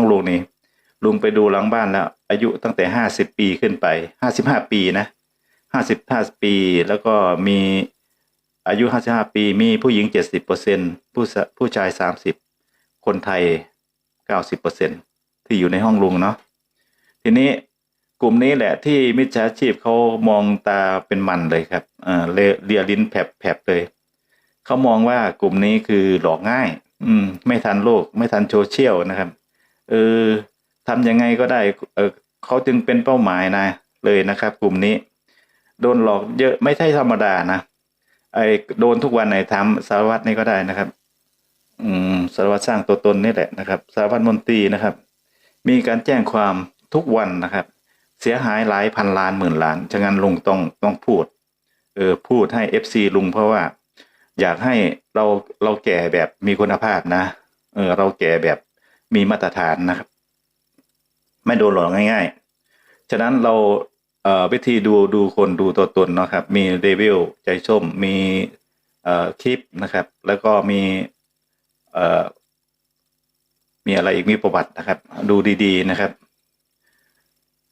ห้องลุงนี่ลุงไปดูหลังบ้านแล้ว อายุตั้งแต่ห้าสิบปีขึ้นไปห้าสิบห้าปีนะห้าสิบห้าปี แล้วก็มีอายุห้าสิบห้าปี มีผู้หญิงเจ็ดสิบเปอร์เซ็นผู้ผู้ชายสามสิบคนไทยเก้าสิบเปอร์เซ็นที่อยู่ในห้องลุงเนาะทีนี้กลุ่มนี้แหละที่มิจฉาชีพเขามองตาเป็นมันเลยครับเออเลียลิ้นแผลบเลยเขามองว่ากลุ่มนี้คือหลอกง่าย อืม ไม่ทันโลก ไม่ทันโซเชียลนะครับ เออทำยังไงก็ได้เออเขาจึงเป็นเป้าหมายนะ เลยนะครับ กลุ่มนี้ โดนหลอกเยอะไม่ใช่ธรรมดานะไอ้โดนทุกวันไหนทำสารวัตรนี่ก็ได้นะครับ อืมสารวัตรสร้างตัวตนนี่แหละนะครับสารวัตรมนตรีนะครับ มีการแจ้งความทุกวันนะครับ เสียหายหลายพันล้านหมื่นล้านฉะนั้นลุงต้องต้องพูด เออพูดให้เอฟซีลุงเพราะว่า อยากให้เราเราแก่แบบมีคุณภาพนะ เออ เราแก่แบบ มีมาตรฐานนะครับ ไม่โดนหลอกง่าย ๆ ฉะนั้นเราเอ่อวิธีดูดูคนดูตัวตนนะครับ มีเดวิลใจส้มมีเอ่อคลิปนะครับ แล้วก็มีเอ่อมีอะไรอีกมีประวัตินะครับ ดูดีๆนะครับ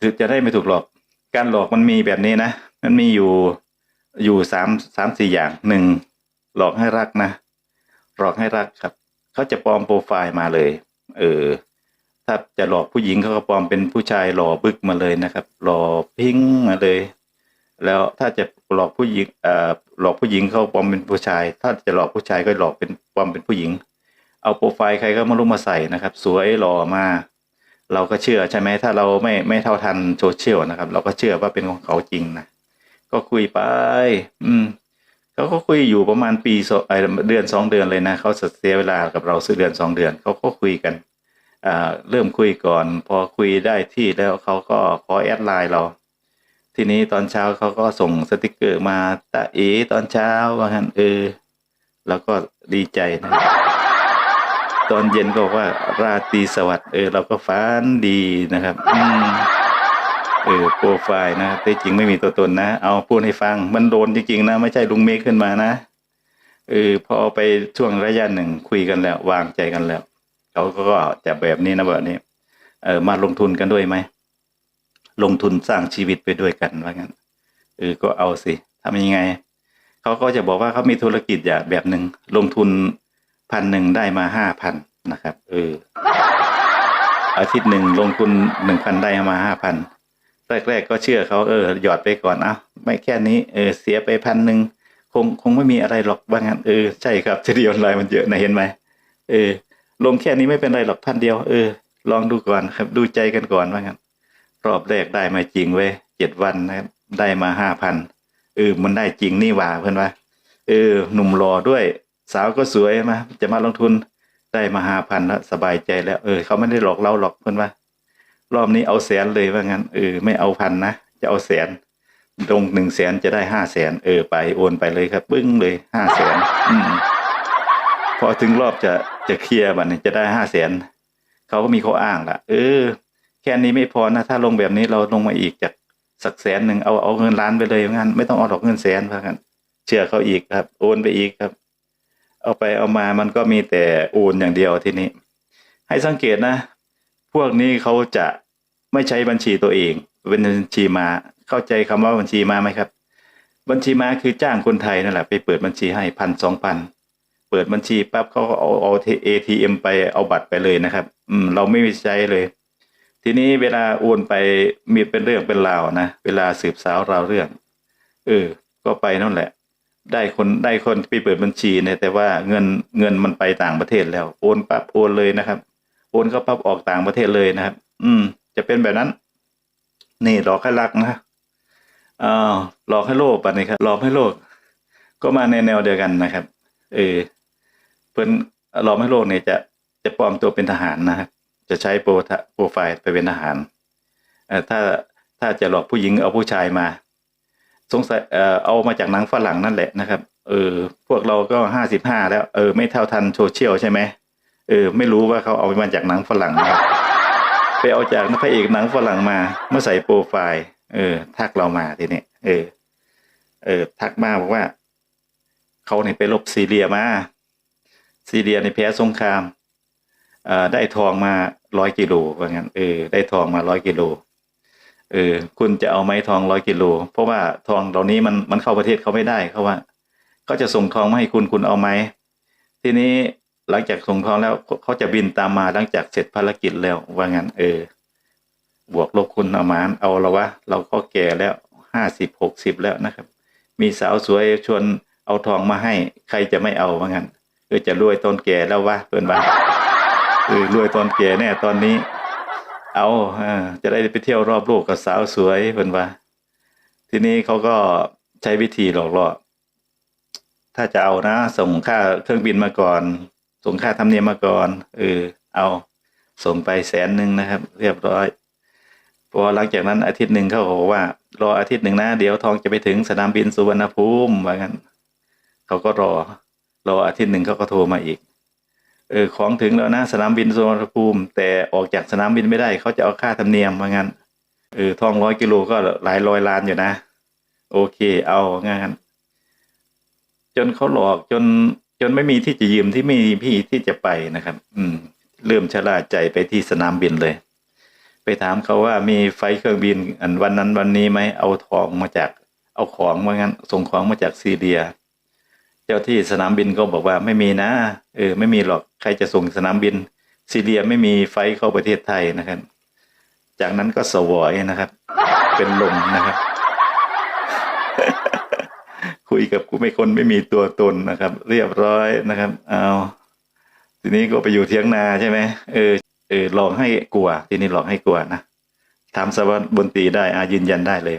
คือจะได้ไม่ถูกหลอก การหลอกมันมีแบบนี้นะ มันมีอยู่อยู่สามสามสี่อย่างหนึ่งหลอกให้รักนะ หลอกให้รักครับ เขาจะปลอมโปรไฟล์มาเลย เออถ้าจะหลอกผู้หญิงเขาก็ปลอมเป็นผู้ชายหล่อบึกมาเลยนะครับ หล่อพิ้งมาเลย แล้วถ้าจะหลอกผู้หญิงเอ่อหลอกผู้หญิงเขาปลอมเป็นผู้ชาย ถ้าจะหลอกผู้ชายก็หลอกเป็นปลอมเป็นผู้หญิง เอาโปรไฟล์ใครก็มาลุกมาใส่นะครับ สวยหล่อมาเราก็เชื่อใช่ไหมถ้าเราไม่ไม่เท่าทันโซเชียลนะครับ เราก็เชื่อว่าเป็นของเขาจริงนะก็คุยไป อืมเขาก็คุยอยู่ประมาณปีสองเดือนสองเดือนเลยนะเขาเสียเวลากับเราซื้อเดือนสองเดือนเขาก็คุยกัน เริ่มคุยก่อน พอคุยได้ที่แล้วเขาก็ขอแอดไลน์เรา ทีนี้ตอนเช้าเขาก็ส่งสติกเกอร์มาตาเอตอนเช้าว่างั้นเออแล้วก็ดีใจนะตอนเย็นก็ว่าราตรีสวัสดิ์เออเราก็ฝันดีนะครับอืมเออโปรไฟล์นะแต่จริงไม่มีตัวตนนะ เอาพูดให้ฟัง มันโดนจริงๆนะ ไม่ใช่ลุงเมฆขึ้นมานะเออพอไปช่วงระยะหนึ่งคุยกันแล้ว วางใจกันแล้ว เขาก็จะแบบนี้นะแบบนี้ เออมาลงทุนกันด้วยไหมลงทุนสร้างชีวิตไปด้วยกันว่างั้นเออก็เอาสิทำยังไงเขาก็จะบอกว่าเขามีธุรกิจอย่างแบบหนึ่งลงทุนพันหนึ่งได้มาห้าพันนะครับ เออ อาทิตย์หนึ่งลงทุนหนึ่งพันได้มาห้าพันแรกๆก็เชื่อเขาเออหยอดไปก่อนเอาไม่แค่นี้เออเสียไปพันหนึ่งคงคงไม่มีอะไรหรอกว่างั้นเออใช่ครับเฉลี่ยออนไลน์มันเยอะนะเห็นไหมเออ ลงแค่นี้ไม่เป็นไรหรอกพันเดียวเออลองดูก่อนครับ ดูใจกันก่อนว่างั้นรอบแรกได้มาจริงเว้ยเจ็ดวันนะครับได้มาห้าพันเออมันได้จริงนี่หว่าเพื่อนว่าเออหนุ่มรอด้วย สาวก็สวยมาจะมาลงทุนได้มาห้าพันแล้วสบายใจแล้ว เออเขาไม่ได้หลอกเราหรอกเพื่อนว่า รอบนี้เอาแสนเลยว่างั้นเออไม่เอาพันนะจะเอาแสนลงหนึ่งแสนจะได้ห้าแสนเออไปโอนไปเลยครับ ปึ้งเลยห้าแสนพอถึงรอบจะ จะเคลียร์บัตรนี้จะได้ห้าแสนเขาก็มีข้ออ้างละเออ แค่นี้ไม่พอนะ ถ้าลงแบบนี้เราลงมาอีกจากสักแสนหนึ่งเอาเอาเงินล้านไปเลยว่างั้นไม่ต้องเอาดอกเงินแสนว่างั้นเชื่อเขาอีกครับ โอนไปอีกครับ เอาไปเอามามันก็มีแต่โอนอย่างเดียวทีนี้ ให้สังเกตนะ พวกนี้เขาจะไม่ใช้บัญชีตัวเองเป็นบัญชีมาเข้าใจคำว่าบัญชีมาไหมครับ บัญชีมาคือจ้างคนไทยนั่นแหละไปเปิดบัญชีให้พันสองพัน เปิดบัญชีปั๊บเขาก็เอาเอาเอทีเอ็มไปเอาบัตรไปเลยนะครับ อืม เราไม่มีใช้เลย ทีนี้เวลาโอนไปมีเป็นเรื่องเป็นราวนะเวลาสืบสาวราวเรื่อง เออ ก็ไปนั่นแหละ ได้คนได้คนไปเปิดบัญชีเนี่ยแต่ว่าเงินเงินมันไปต่างประเทศแล้ว โอนปั๊บโอนเลยนะครับ โอนเข้าปั๊บออกต่างประเทศเลยนะครับ อืม จะเป็นแบบนั้น นี่หลอกให้รักนะอ้าวหลอกให้โลภปะนี่ครับหลอกให้โลภก็มาในแนวเดียวกันนะครับ เออ พิ่นหลอกให้โลภเนี่ยจะจะปลอมตัวเป็นทหารนะครับจะใช้โปรโปรไฟล์ไปเป็นทหารเอ่อถ้าถ้าจะหลอกผู้หญิงเอาผู้ชายมา สงสัยเออเอามาจากหนังฝรั่งนั่นแหละนะครับ เออ พวกเราก็ห้าสิบห้าแล้ว เออ ไม่เท่าทันโซเชียลใช่ไหมเออ ไม่รู้ว่าเขาเอามาจากหนังฝรั่งนะครับไปเอาจากพระเอกหนังฝรั่งมาเมื่อใส่โปรไฟล์เออ ทักเรามาทีนี้เออ เออ ทักมาบอกว่าเขาเนี่ยไปลบซีเรียมา ซีเรียในแพ้สงครามอ่อได้ทองมาร้อยกิโลว่างั้นเออได้ทองมาร้อยกิโลเออคุณจะเอาไหมทองร้อยกิโลเพราะว่าทองเหล่านี้มันมันเข้าประเทศเขาไม่ได้เขาว่าเขาจะส่งทองมาให้คุณคุณเอาไหมทีนี้หลังจากส่งทองแล้วเขาจะบินตามมาหลังจากเสร็จภารกิจแล้วว่างั้นเออ บวกลบคุณเอามาเอาละวะ เราก็แก่แล้วห้าสิบหกสิบแล้วนะครับ มีสาวสวยชวนเอาทองมาให้ ใครจะไม่เอาว่างั้น เออจะรวยตอนแก่แล้ววะเพื่อนบ้านเออรวยตอนแก่แน่ตอนนี้ เอาจะได้ไปเที่ยวรอบโลกกับสาวสวยเพื่อนว่าทีนี้เขาก็ใช้วิธีหลอกล่อถ้าจะเอานะ ส่งค่าเครื่องบินมาก่อน ส่งค่าธรรมเนียมมาก่อนเออเอาส่งไปแสนหนึ่งนะครับ เรียบร้อยพอหลังจากนั้นอาทิตย์หนึ่งเขาบอกว่า รออาทิตย์หนึ่งนะ เดี๋ยวทองจะไปถึงสนามบินสุวรรณภูมิว่างั้นเขาก็รอ รออาทิตย์หนึ่งเขาก็โทรมาอีก เออของถึงแล้วนะสนามบินสุวรรณภูมิ แต่ออกจากสนามบินไม่ได้เขาจะเอาค่าธรรมเนียมว่างั้นเออทองร้อยกิโลก็หลายร้อยล้านอยู่นะ โอเค เอางั้นจนเขาหลอกจนจนไม่มีที่จะยืมที่ไม่มีพี่ที่จะไปนะครับ อืม เริ่มชะล่าใจไปที่สนามบินเลย ไปถามเขาว่ามีไฟล์เครื่องบิน อันวันนั้นวันนี้ไหมเอาทองมาจาก เอาของว่างั้น ส่งของมาจากซีเรีย เจ้าที่สนามบินก็บอกว่าไม่มีนะ เออ ไม่มีหรอกใครจะส่งสนามบิน ซีเรียไม่มีไฟเข้าประเทศไทยนะครับ จากนั้นก็สวอยนะครับ เป็นลมนะครับ คุยกับกูไม่คนไม่มีตัวตนนะครับ เรียบร้อยนะครับ เอาทีนี้ก็ไปอยู่เทียงนาใช่ไหมเออเออหลอกให้กลัว ทีนี้หลอกให้กลัวนะถามสวัสดิ์บนตีได้อายืนยันได้เลย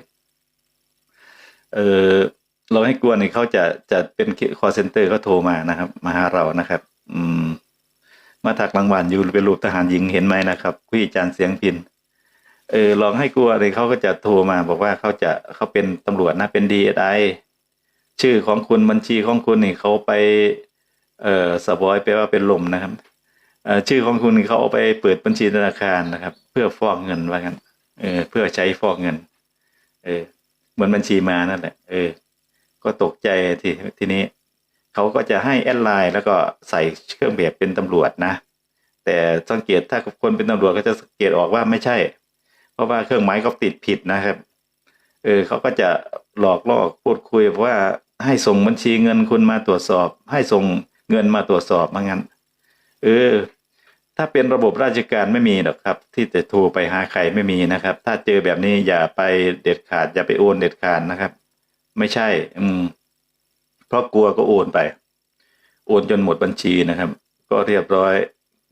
เออ หลอกให้กลัวนี่เขาจะจะเป็นคอเซนเตอร์เขาโทรมานะครับ มาหาเรานะครับ อืม มาถักรางวัลอยู่เป็นรูปทหารหญิงเห็นไหมนะครับคุยจานเสียงพินเออลองให้กลัวเลยเขาก็จะโทรมา บอกว่าเขาจะเขาเป็นตำรวจนะเป็นดีไอชื่อของคุณบัญชีของคุณนี่เขาไป เอ่อสบอยแปลว่าเป็นลมนะครับเออชื่อของคุณนี่เขาเอาไปเปิดบัญชีธนาคารนะครับ เพื่อฟอกเงินว่างั้นเออเพื่อใช้ฟอกเงิน เออเหมือนบัญชีมานั่นแหละเออ ก็ตกใจทีทีนี้เขาก็จะให้แอดไลน์แล้วก็ใส่เครื่องแบบเป็นตำรวจนะ แต่สังเกตถ้าคนเป็นตำรวจก็จะสังเกตออกว่าไม่ใช่ เพราะว่าเครื่องหมายเขาติดผิดนะครับเออเขาก็จะหลอกล่อพูดคุยว่าให้ส่งบัญชีเงินคุณมาตรวจสอบ ให้ส่งเงินมาตรวจสอบมางั้นเออ ถ้าเป็นระบบราชการไม่มีหรอกครับ ที่จะโทรไปหาใครไม่มีนะครับ ถ้าเจอแบบนี้อย่าไปเด็ดขาดอย่าไปโอนเด็ดขาดนะครับ ไม่ใช่ อืม เพราะกลัวก็โอนไป โอนจนหมดบัญชีนะครับ ก็เรียบร้อย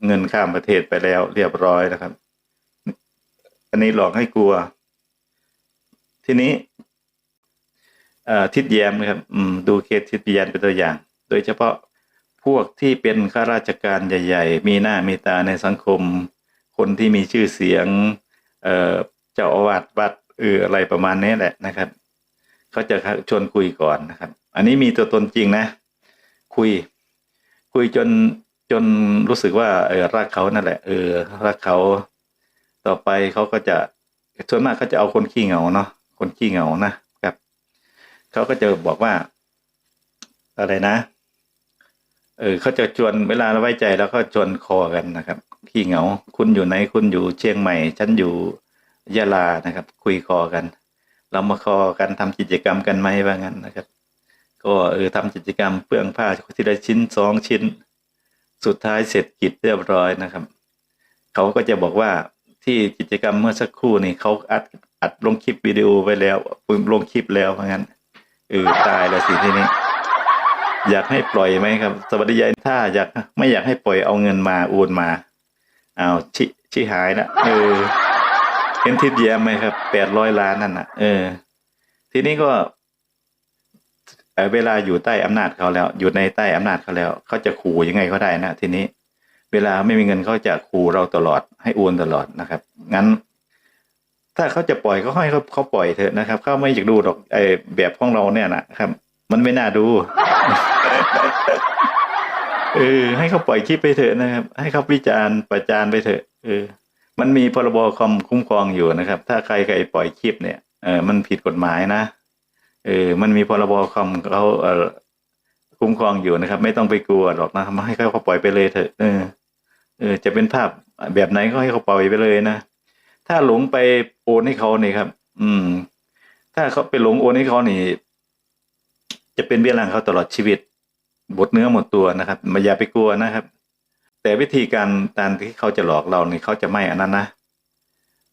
เงินข้ามประเทศไปแล้ว เรียบร้อยนะครับ อันนี้หลอกให้กลัว ทีนี้ทิดแย้มนะครับดูเคสทิดแย้มเป็นตัวอย่าง โดยเฉพาะพวกที่เป็นข้าราชการใหญ่ ๆ มีหน้ามีตาในสังคม คนที่มีชื่อเสียงเอ่อเจ้าอาวาสวัดเอออะไรประมาณนี้แหละนะครับ เขาจะชวนคุยก่อนนะครับ อันนี้มีตัวตนจริงนะ คุย คุยจนจนรู้สึกว่าเออรักเขานั่นแหละเออรักเขาต่อไปเขาก็จะส่วนมากเขาจะเอาคนขี้เหงาเนาะคนขี้เหงานะครับเขาก็จะบอกว่า อะไรนะ เออเขาจะชวนเวลาเราไว้ใจแล้วก็ชวนคอกันนะครับขี้เหงา คุณอยู่ไหนคุณอยู่เชียงใหม่ ฉันอยู่ยะลานะครับ คุยคอกัน เรามาคอกันทำกิจกรรมกันไหมว่างั้นนะครับ ก็เออทำกิจกรรมเปลืองผ้าทีละชิ้นสองชิ้น สุดท้ายเสร็จกิจเรียบร้อยนะครับ เขาก็จะบอกว่าที่กิจกรรมเมื่อสักครู่นี่เขาอัดอัดลงคลิปวิดีโอไว้แล้วลงคลิปแล้วเพราะงั้นเออตายแล้วสิที่นี้อยากให้ปล่อยไหมครับ สวัสดียายถ้าอยากไม่อยากให้ปล่อยเอาเงินมาโอนมาเอาวชิชิหายนะเออ เห็นทิดแย้มไหมครับแปดร้อยล้านนั่นนะเออ ทีนี้ก็เเวลาอยู่ใต้อำนาจเขาแล้ว อยู่ในใต้อำนาจเขาแล้ว เขาจะขู่ยังไงก็ได้นะทีนี้ เวลาไม่มีเงินเขาจะขู่เราตลอดให้โอนตลอดนะครับ งั้น ถ้าเขาจะปล่อยก็ให้เขาเขาปล่อยเถอะนะครับเขาไม่อยากดูหรอกไอ้แบบของเราเนี่ยนะครับ มันไม่น่าดูเออให้เขาปล่อยคลิปไปเถอะนะครับ ให้เขาวิจารณ์ประจานไปเถอะเออ มันมีพรบคอมคุ้มครองอยู่นะครับ ถ้าใครใครปล่อยคลิปเนี่ยเออมันผิดกฎหมายนะเออมันมีพรบคอมเขาเออคุ้มครองอยู่นะครับ ไม่ต้องไปกลัวหรอกนะครับให้เขาปล่อยไปเลยเถอะเออเออจะเป็นภาพแบบไหนก็ให้เขาปล่อยไปเลยนะถ้าหลงไปโอนให้เขานี่ครับ อืม ถ้าเขาไปหลงโอนให้เขานี่ จะเป็นเบี้ยหลังเขาตลอดชีวิตหมดเนื้อหมดตัวนะครับมาอย่าไปกลัวนะครับ แต่วิธีการการที่เขาจะหลอกเรานี่เขาจะไม่อันนั้นนะ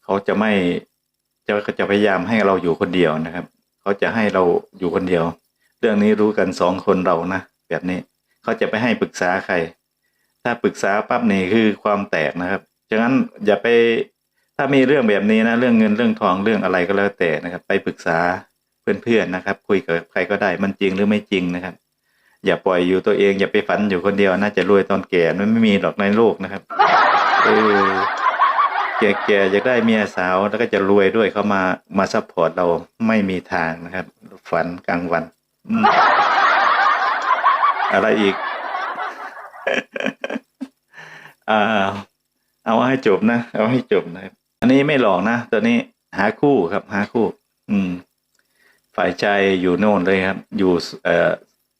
เขาจะไม่จะเขาจะพยายามให้เราอยู่คนเดียวนะครับ เขาจะให้เราอยู่คนเดียว เรื่องนี้รู้กันสองคนเรานะแบบนี้เขาจะไปให้ปรึกษาใคร ถ้าปรึกษาปั๊บนี่คือความแตกนะครับฉะนั้นอย่าไปถ้ามีเรื่องแบบนี้นะเรื่องเงินเรื่องทองเรื่องอะไรก็แล้วแต่นะครับ ไปปรึกษาเพื่อนๆนะครับ คุยกับใครก็ได้มันจริงหรือไม่จริงนะครับ อย่าปล่อยอยู่ตัวเอง อย่าไปฝันอยู่คนเดียว น่าจะรวยตอนแก่มันไม่มีหรอกในโลกนะครับเออแก่ๆอยากได้เมียสาวแล้วก็จะรวยด้วยเขามามาซัพพอร์ตเราไม่มีทางนะครับ ฝันกลางวันอะไรอีกอ่าเอาให้จบนะ เอาให้จบนะครับ อันนี้ไม่หลอกนะตัวนี้หาคู่ครับ หาคู่ อืม ฝ่ายชายอยู่โน่นเลยครับ อยู่เอ่อ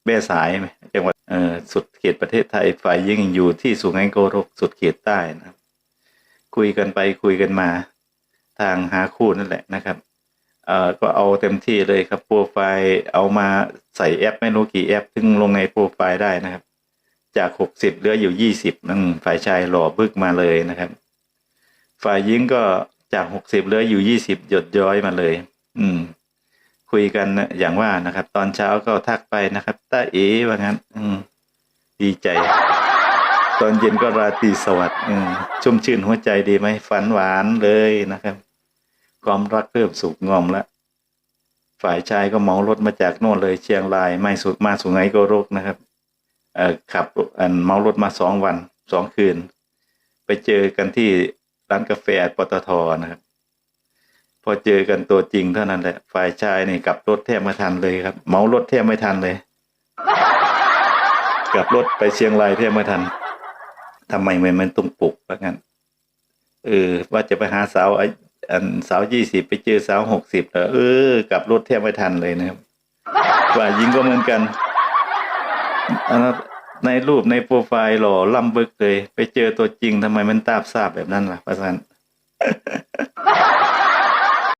แม่สายจังหวัดสุดเขตประเทศไทยฝ่ายยิงอยู่ที่สุไหงโกรกสุดเขตใต้นะครับ คุยกันไปคุยกันมา ทางหาคู่นั่นแหละนะครับเอ่อก็เอาเต็มที่เลยครับโปรไฟล์เอามาใส่แอป ไม่รู้กี่แอปถึงลงในโปรไฟล์ได้นะครับ จากหกสิบเหลืออยู่ยี่สิบนั่นฝ่ายชายหล่อบึกมาเลยนะครับ ฝ่ายหญิงก็จากหกสิบเหลืออยู่ยี่สิบหยดย้อยมาเลย อืม คุยกันนะอย่างว่านะครับ ตอนเช้าก็ทักไปนะครับตาเอ๋ว่างั้น อืมดีใจ ตอนเย็นก็ราตรีสวัสดิ์อืมชุ่มชื่นหัวใจดีไหมฝันหวานเลยนะครับ ความรักเริ่มสุกงอมแล้วฝ่ายชายก็เหมารถมาจากโน่นเลยเชียงราย ไม่สุดมาสุไหงโกรกนะครับเอ่อขับอันเมารถมาสองวันสองคืน ไปเจอกันที่ร้านกาแฟปตทนะครับ พอเจอกันตัวจริงเท่านั้นแหละฝ่ายชายนี่กลับรถแทบไม่ทันเลยครับ เมารถแทบไม่ทันเลยกลับรถไปเชียงรายแทบไม่ทันทำไมมันมันต้องปลุกว่างั้นเออว่าจะไปหาสาวอาอันสาวยี่สิบไปเจอสาวหกสิบเออกลับรถแทบไม่ทันเลยนะครับฝ่ายหญิงก็เหมือนกันอันนั้นในรูปในโปรไฟล์หล่อล่ำบึกเลย ไปเจอตัวจริงทำไมมันตาบซาบแบบนั้นล่ะประสาน